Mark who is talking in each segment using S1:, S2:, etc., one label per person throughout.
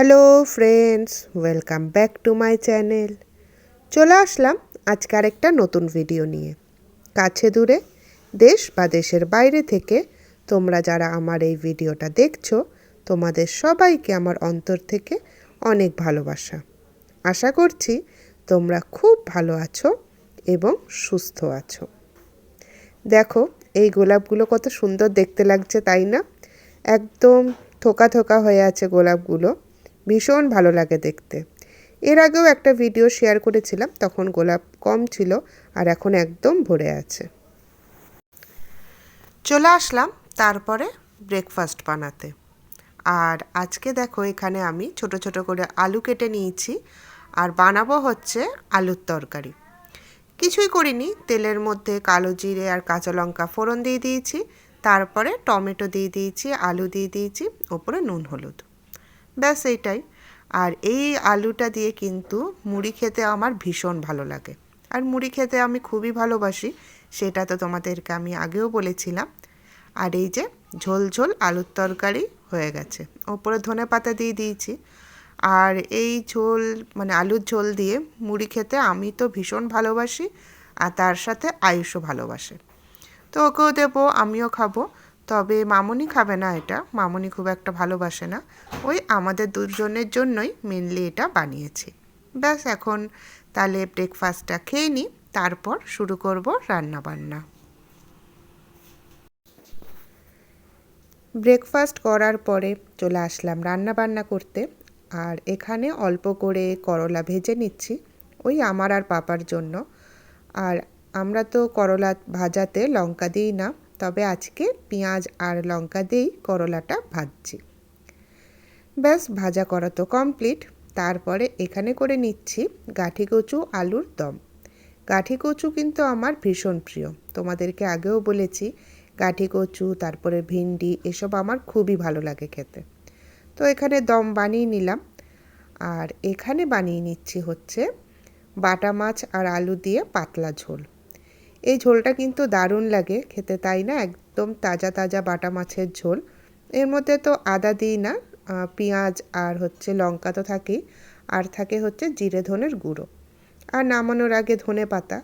S1: Hello friends, welcome back to my channel. চলে আসলাম আজকে আরেকটা নতুন ভিডিও নিয়ে। কাছে দূরে, দেশ বা দেশের বাইরে থেকে তোমরা যারা আমার এই ভিডিওটা দেখছ, তোমাদের সবাইকে আমার অন্তর থেকে অনেক ভালোবাসা। আশা করছি তোমরা খুব ভালো আছো এবং সুস্থ আছো। দেখো, এই গোলাপগুলো কত সুন্দর দেখতে লাগছে, তাই না? একদম থোকা থোকা হয়ে আছে গোলাপগুলো। ভীষণ ভালো লাগে দেখতে। এর আগেও একটা ভিডিও শেয়ার করেছিলাম, তখন গোলাপ কম ছিল আর এখন একদম ভরে আছে। চলে আসলাম তারপরে ব্রেকফাস্ট বানাতে। আর আজকে দেখো এখানে আমি ছোট ছোট করে আলু কেটে নিয়েছি আর বানাবো হচ্ছে আলুর তরকারি। কিছুই করিনি, তেলের মধ্যে কালো জিরে আর কাঁচা লঙ্কা ফোড়ন দিয়ে দিয়েছি, তারপরে টমেটো দিয়ে দিয়েছি, আলু দিয়ে দিয়েছি, ওপরে নুন, হলুদ। ব্যাস এইটাই। আর এই আলুটা দিয়ে কিন্তু মুড়ি খেতে আমার ভীষণ ভালো লাগে। আর মুড়ি খেতে আমি খুবই ভালোবাসি, সেটা তো তোমাদেরকে আমি আগেও বলেছিলাম। আর এই যে ঝোল ঝোল আলুর তরকারি হয়ে গেছে। ওপরে ধনে পাতা দিয়ে দিয়েছি। আর এই ঝোল মানে আলুর ঝোল দিয়ে মুড়ি খেতে আমি তো ভীষণ ভালোবাসি, আর তার সাথে আয়ুষও ভালোবাসে। তো ওকেও দেবো, আমিও খাব। তবে মামনি খাবে না এটা। মামনি খুব একটা ভালোবাসে না। ওই আমাদের দুজনের জন্যই মেনলি এটা বানিয়েছি। ব্যাস এখন তাহলে ব্রেকফাস্টটা খেয়ে নিই তারপর শুরু করব রান্না বান্না ব্রেকফাস্ট করার পরে চলে আসলাম রান্না বান্না করতে। আর এখানে অল্প করে করলা ভেজে নিচ্ছি, ওই আমার আর পাপার জন্য। আর আমরা তো করলা ভাজাতে লঙ্কা দিই না তবে আজকে পেঁয়াজ আর লঙ্কা দিয়েই করলাটা ভাজছি। ব্যাস, ভাজা করা তো কমপ্লিট তারপরে এখানে করে নিচ্ছি গাঠি কচু, আলুর দম। গাঠি কচু কিন্তু আমার ভীষণ প্রিয়। তোমাদেরকে আগেও বলেছি, গাঠি কচু, তারপরে ভিন্ডি, এসব আমার খুবই ভালো লাগে খেতে। তো এখানে দম বানিয়ে নিলাম। আর এখানে বানিয়ে নিচ্ছি হচ্ছে বাটা মাছ আর আলু দিয়ে পাতলা ঝোল। এই ঝোলটা কিন্তু দারুণ লাগে খেতে, তাই না? একদম তাজা তাজা বাটা মাছের ঝোল। এর মধ্যে তো আদা দিই না পেঁয়াজ আর হচ্ছে লঙ্কা তো থাকেই, আর থাকে হচ্ছে জিরে ধনের গুঁড়ো। আর নামানোর আগে ধনে পাতা।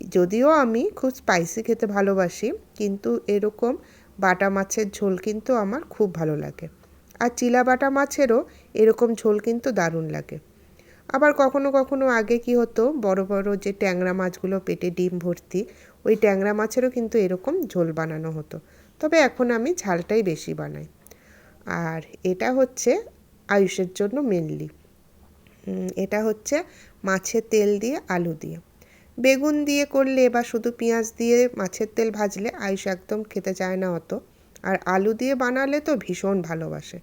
S1: যদিও আমি খুব স্পাইসি খেতে ভালোবাসি, কিন্তু এরকম বাটা মাছের ঝোল কিন্তু আমার খুব ভালো লাগে। আর চিলা বাটা মাছেরও এরকম ঝোল কিন্তু দারুণ লাগে। আবার কখনো কখনো আগে কি হতো, বড় বড় যে ট্যাংরা মাছগুলো পেটে ডিম ভর্তি, ওই ট্যাংরা মাছেরও কিন্তু এরকম ঝোল বানানো হতো। তবে এখন আমি ঝালটাই বেশি বানাই। আর এটা হচ্ছে আয়ুষের জন্য মেনলি এটা হচ্ছে মাছের তেল দিয়ে আলু দিয়ে। বেগুন দিয়ে করলে বা শুধু পেঁয়াজ দিয়ে মাছের তেল ভাজলে আয়ুষ একদম খেতে চায় না অত। আর আলু দিয়ে বানালে তো ভীষণ ভালোবাসে।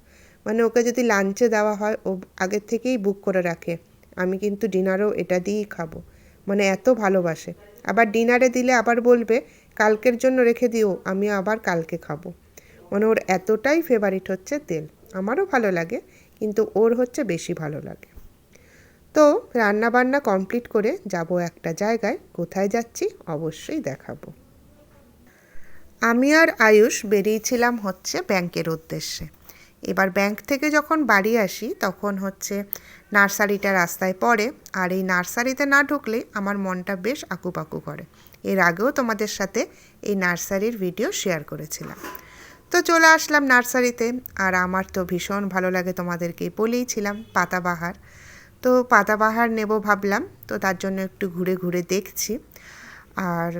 S1: মানে ওকে যদি লাঞ্চে দেওয়া হয়, ও আগের থেকেই বুক করে রাখে। আমি কিন্তু ডিনারও এটা দিয়েই খাব। মানে এত ভালোবাসে। আবার ডিনারে দিলে আবার বলবে, কালকের জন্য রেখে দিও আমি আবার কালকে খাব। মানে ওর এতটাই ফেভারিট হচ্ছে তেল। আমারও ভালো লাগে, কিন্তু ওর হচ্ছে বেশি ভালো লাগে। তো রান্না বান্না কমপ্লিট করে যাব একটা জায়গায়। কোথায় যাচ্ছি অবশ্যই দেখাবো। আমি আর আয়ুষ বেরিয়েছিলাম হচ্ছে ব্যাংকের উদ্দেশ্যে। এবার ব্যাংক থেকে যখন বাড়ি আসি, তখন হচ্ছে নার্সারিটা রাস্তায় পড়ে। আর এই নার্সারিতে না ঢুকলে আমার মনটা বেশ আকুপাকু করে। এর আগেও তোমাদের সাথে এই নার্সারির ভিডিও শেয়ার করেছিলাম। তো চলে আসলাম নার্সারিতে। আর আমার তো ভীষণ ভালো লাগে তোমাদেরকে বলেইছিলাম পাতাবাহার। তো পাতাবাহার নেব ভাবলাম, তো তার জন্য একটু ঘুরে ঘুরে দেখছি। আর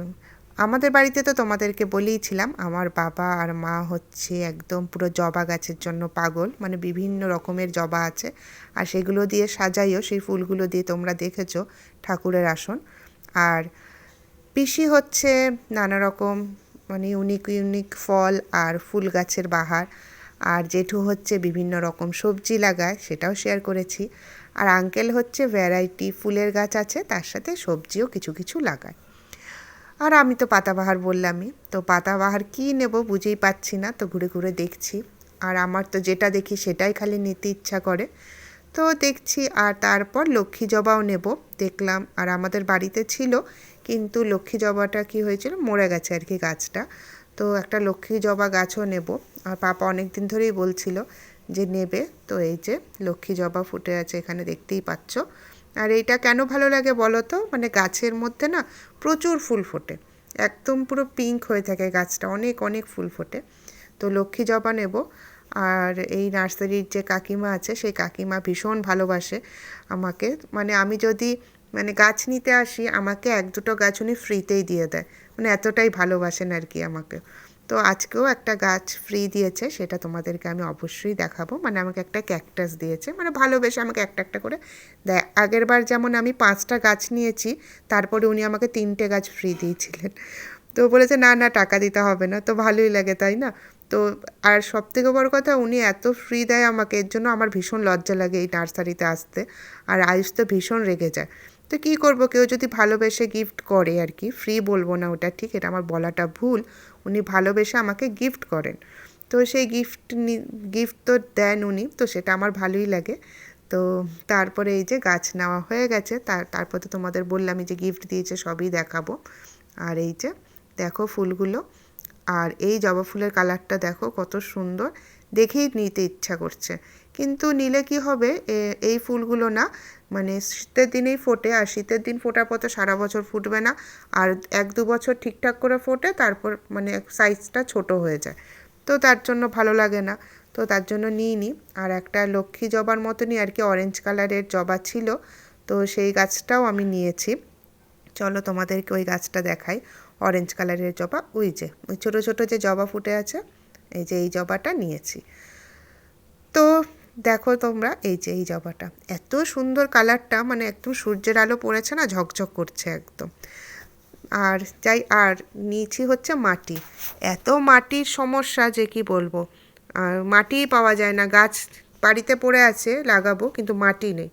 S1: আমাদের বাড়িতে তো তোমাদেরকে বলেইছিলাম, আমার বাবা আর মা হচ্ছে একদম পুরো জবা গাছের জন্য পাগল মানে বিভিন্ন রকমের জবা আছে, আর সেগুলো দিয়ে সাজাইও, সেই ফুলগুলো দিয়ে তোমরা দেখেছ ঠাকুরের আসন। আর পিসি হচ্ছে নানা রকম মানে ইউনিক ইউনিক ফল আর ফুল গাছের বাহার, আর জেঠু হচ্ছে বিভিন্ন রকম সবজি লাগায়, সেটাও শেয়ার করেছি। আর আঙ্কেল হচ্ছে ভ্যারাইটি ফুলের গাছ আছে, তার সাথে সবজিও কিছু কিছু লাগায়। আর আমি তো পাতাবাহার বললামই। তো পাতাবাহার কী নেব বুঝেই পাচ্ছি না, তো ঘুরে ঘুরে দেখছি। আর আমার তো যেটা দেখি সেটাই খালি নিতে ইচ্ছা করে। তো দেখছি, আর তারপর লক্ষ্মী জবাও নেব, দেখলাম। আর আমাদের বাড়িতে ছিল, কিন্তু লক্ষ্মী জবাটা কি হয়েছিল, মরে গেছে আর কি গাছটা। তো একটা লক্ষ্মী জবা গাছও নেব। আর পাপা অনেক দিন ধরেই বলছিল যে নেবে। তো এই যে লক্ষ্মী জবা ফুটে আছে এখানে দেখতেই পাচ্ছ। আর এইটা কেন ভালো লাগে বলো তো? মানে গাছের মধ্যে না প্রচুর ফুল ফোটে। একদম পুরো পিঙ্ক হয়ে থাকে গাছটা, অনেক অনেক ফুল ফোটে। তো লক্ষ্মী জবা নেব। আর এই নার্সারির যে কাকিমা আছে, সেই কাকিমা ভীষণ ভালোবাসে আমাকে। মানে আমি যদি মানে গাছ নিতে আসি, আমাকে এক দুটো গাছ উনি ফ্রিতেই দিয়ে দেয়। মানে এতটাই ভালোবাসেন আর কি আমাকে। তো আজকেও একটা গাছ ফ্রি দিয়েছে, সেটা তোমাদেরকে আমি অবশ্যই দেখাবো। মানে আমাকে একটা ক্যাকটাস দিয়েছে মানে ভালোবেসে আমাকে একটা একটা করে দেয়। আগের বার যেমন আমি পাঁচটা গাছ নিয়েছি, তারপরে উনি আমাকে তিনটে গাছ ফ্রি দিয়েছিলেন। তো বলেছে, না না, টাকা দিতে হবে না। তো ভালোই লাগে, তাই না? তো আর সব থেকে বড় কথা, উনি এত ফ্রি দেয় আমাকে, এর জন্য আমার ভীষণ লজ্জা লাগে এই নার্সারিতে আসতে। আর আয়ুষ তো ভীষণ রেগে যায়। তো কী করব? কেউ যদি ভালোবেসে গিফট করে আর কি ফ্রি বলব না ওটা, ঠিক? এটা আমার বলাটা ভুল। উনি ভালোবেসে আমাকে গিফট করেন। তো সেই গিফট গিফট তো দেন উনি, তো সেটা আমার ভালোই লাগে। তো তারপরে এই যে গাছ নেওয়া হয়ে গেছে, তার, তারপর তোমাদের বললামই যে গিফট দিয়েছে, সবই দেখাবো। আর এই যে দেখো ফুলগুলো, আর এই জবা ফুলের কালারটা দেখো কত সুন্দর, দেখেই নিতে ইচ্ছা করছে। কিন্তু নিলে কি হবে? এই ফুলগুলো না মানে শীতের দিনেই ফোটে, আর শীতের দিন ফোটার পর তো সারা বছর ফুটবে না। আর এক দু বছর ঠিকঠাক করে ফোটে, তারপর মানে সাইজটা ছোট হয়ে যায়। তো তার জন্য ভালো লাগে না। তো তার জন্য নিইনি আর একটা লক্ষ্মী জবার মতনই আর কি অরেঞ্জ কালারের জবা ছিল। তো সেই গাছটাও আমি নিয়েছি। চলো তোমাদেরকে ওই গাছটা দেখাই অরেঞ্জ কালারের জবা। ওই যে, ওই ছোটো ছোটো যে জবা ফুটে আছে, এই যে এই জবাটা নিয়েছি। তো দেখো তোমরা, এই যে, এই জবাটা। এত সুন্দর কালারটা মানে একদম সূর্যের আলো পড়েছে না, ঝকঝক করছে একদম। আর যাই, আর নিয়েছি হচ্ছে মাটি। এত মাটির সমস্যা যে কি বলব? আর মাটিই পাওয়া যায় না। গাছ বাড়িতে পড়ে আছে, লাগাবো, কিন্তু মাটি নেই।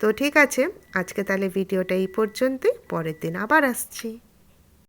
S1: তো ঠিক আছে, আজকে তাহলে ভিডিওটা এই পর্যন্তই। পরের দিন আবার আসছি।